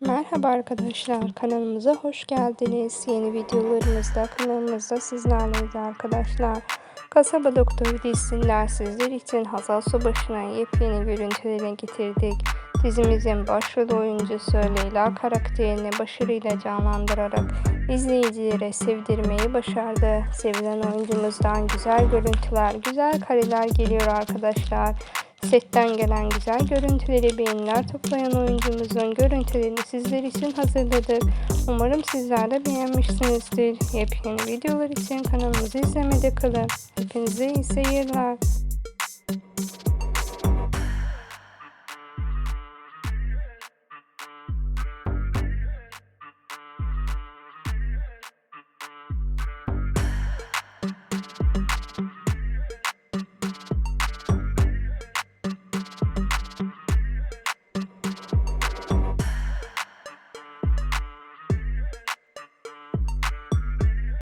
Merhaba arkadaşlar kanalımıza hoş geldiniz. Yeni videolarımızda kanalımızda sizlerleyiz arkadaşlar. Kasaba Doktoru dizisinden sizler için Hazal Subaşı'nın yepyeni görüntülerini getirdik. Dizimizin başrol oyuncusu Leyla karakterini başarıyla canlandırarak izleyicilere sevdirmeyi başardı. Sevilen oyuncumuzdan güzel görüntüler, güzel kareler geliyor arkadaşlar. Setten gelen güzel görüntüleri beğeniler toplayan oyuncumuzun görüntülerini sizler için hazırladık. Umarım sizler de beğenmişsinizdir. Yepyeni videolar için kanalımızı izlemede kalın. Hepinize iyi seyirler.